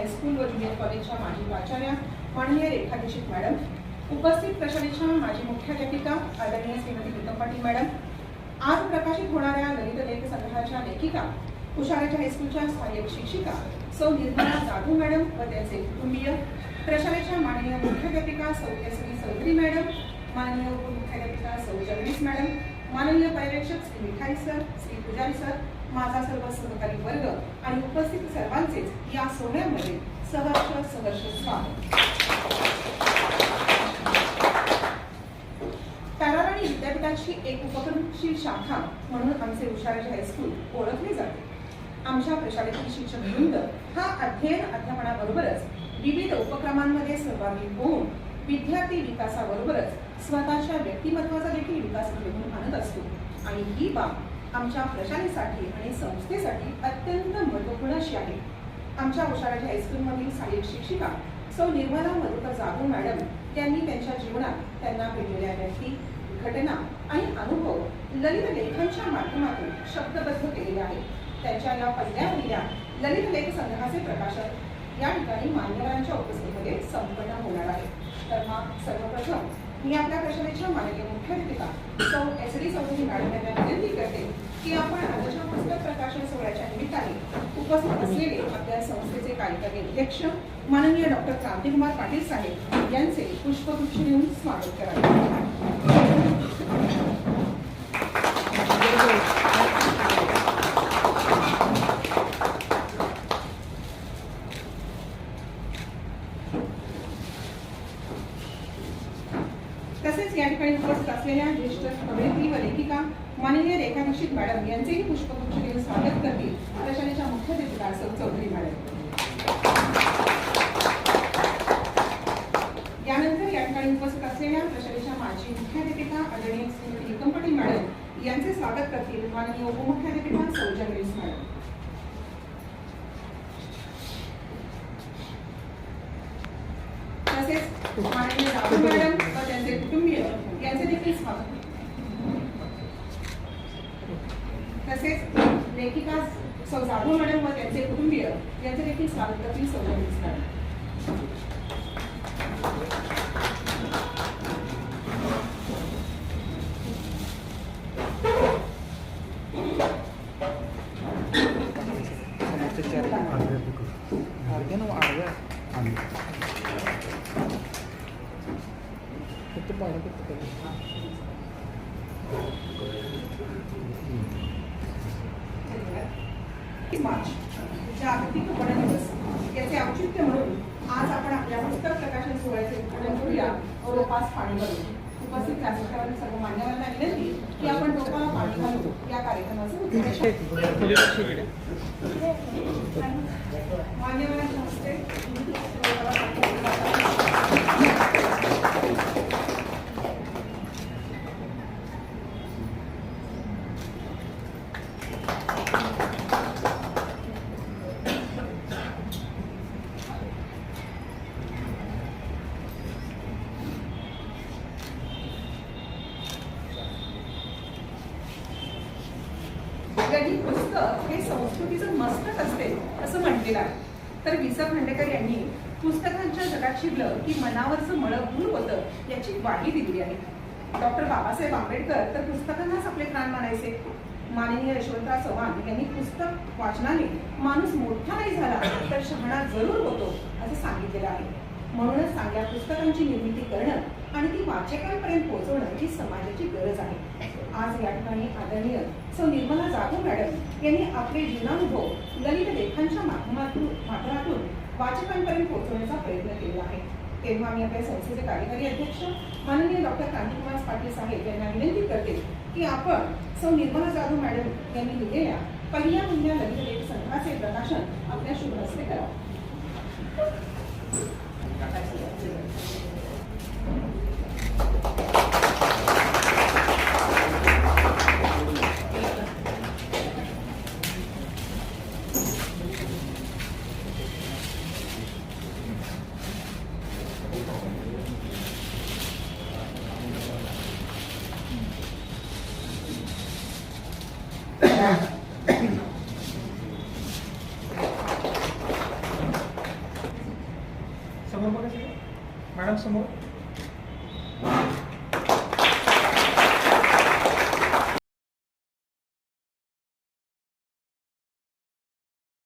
High school व junior कॉलेजच्या माजी प्राचार्या माननीय रेखा दीक्षित मॅडम उपस्थित प्रशालेच्या माजी मुख्याध्यापिका आदरणीय श्रीमती गीता पाटील मॅडम आज प्रकाशित होणाऱ्या ललित लेख संग्रहाच्या लेखिका कुशाराच्या हायस्कूलच्या सहाय्यक शिक्षिका सौ निर्मला जाधव मॅडम व त्यांचे कुटुंबीय प्रशालेच्या माननीय मुख्याध्यापिका सौ केसरी चौधरी मॅडम माननीय उपमुख्याध्यापिका सौ जगदीश मॅडम माननीय पर्यवेक्षक श्री मिठाई सर श्री पुजारी सर माझा सर्व सहकारी वर्ग आणि उपस्थित सर्वांचेच या सोहळ्यामध्ये सहर्ष सहर्ष स्वागत. पॅराराणी एक उपक्रमशील शाखा म्हणून आमचे उशाराचे हायस्कूल ओळखले जाते. आमच्या प्रशालेतील शिक्षक वृंद हा अध्ययन अध्यापनाबरोबरच विविध उपक्रमांमध्ये सहभागी होऊन विद्यार्थी विकासाबरोबरच स्वतःच्या व्यक्तिमत्वाचा देखील विकास घडवून आणत असतो. आणि ही बाब आमच्या प्रशालेसाठी आणि संस्थेसाठी अत्यंत महत्त्वपूर्ण अशी आहे. आमच्या उशाराच्या हायस्कूलमधील सहाय्यक शिक्षिका सौ निर्मला मधुकर जाधव मॅडम यांनी त्यांच्या जीवनात त्यांना भेटलेल्या व्यक्ती घटना आणि अनुभव ललित लेखांच्या माध्यमातून शब्दबद्ध केलेले आहेत. त्यांच्या या पहिल्या पहिल्या ललित लेख संग्रहाचे प्रकाशन या ठिकाणी मान्यवरांच्या उपस्थितीमध्ये संपन्न होणार आहे. तर मग सर्वप्रथम मी आपल्या प्रशालेच्या माननीय मुख्याध्यापिका सौ एस डी चौधरी मॅडम यांना विनंती करते की आपण आजच्या पुस्तक प्रकाशन सोहळ्याच्या निमित्ताने उपस्थित असलेले आपल्या संस्थेचे कार्यकारी अध्यक्ष माननीय डॉक्टर क्रांतिकुमार पाटील साहेब यांचे पुष्पगुच्छ देऊन स्वागत करावे. तसेच या ठिकाणी उपस्थित असलेल्या ज्येष्ठ अभिनेत्री व लेखिका माननीय रेखा दीक्षित मॅडम यांचेही पुष्पगुच्छ देऊन स्वागत करतील. प्रशालेच्या मुख्याध्यापिका सौ चौधरी मॅडम. यानंतर या ठिकाणी उपस्थित असलेल्या प्रशाले माजी मुख्याध्यापिका आदरणीय श्रीमती निकम मॅडम यांचे स्वागत करतील माननीय उपमुख्याध्यापिका सौ जगदीश मॅडम. तसेच माननीय राहुल मॅडम व त्यांचे कुटुंबीय यांचे देखील स्वागत. तसेच लेखिका सौ जाधव मॅडम व त्यांचे कुटुंबीय यांचे देखील स्वागत करतील सौ जगदीश मॅडम. अर्ध्या फक्त पाडा फक्त मार्च जागतिक वन दिवस याचे औचित्य म्हणून आज आपण आपल्या पुस्तक प्रकाशन सोहळ्याचे उद्घाटन करूया रोपास पाणी उपस्थित सर्व मान्यवरांना विनंती की आपण रोपाला पाणी घालू या कार्यक्रमाचे उद्घाटन मान्यवरांच्या हस्ते रोपाला पाणी घालून ही पुस्तक हे संस्कृतीचं मस्तक असते असं म्हटलेलं आहे तर वि स खांडेकर यांनी पुस्तकांच्या जगात शिरलं की मनावरचं मळ दूर होतं याची ग्वाही दिली आहे. डॉक्टर बाबासाहेब आंबेडकर तर पुस्तकांनाच आपले प्राण मानायचे. माननीय यशवंतराव चव्हाण यांनी पुस्तक वाचनाने माणूस मोठा नाही झाला तर शहाणा जरूर होतो असं सांगितलेलं आहे. म्हणूनच चांगल्या पुस्तकांची निर्मिती करणं आणि ती वाचकांपर्यंत पोहोचवणं ही समाजाची गरज आहे. आज या ठिकाणी आदरणीय सौ निर्मला जाधव मॅडम यांनी आपले जीवनानुभव ललित लेखांच्या माध्यमातून माध्यमातून वाचकांपर्यंत पोहोचवण्याचा प्रयत्न केला आहे. तेव्हा मी आपल्या संस्थेचे कार्यकारी अध्यक्ष माननीय डॉक्टर क्रांतिकुमार पाटील साहेब यांना विनंती करते की आपण सौ निर्मला जाधव मॅडम यांनी लिहिलेल्या पहिल्या महिन्या ललित लेख संघाचे प्रकाशन आपल्या शुभ हस्ते करावं समोर बघा मॅडम समोर.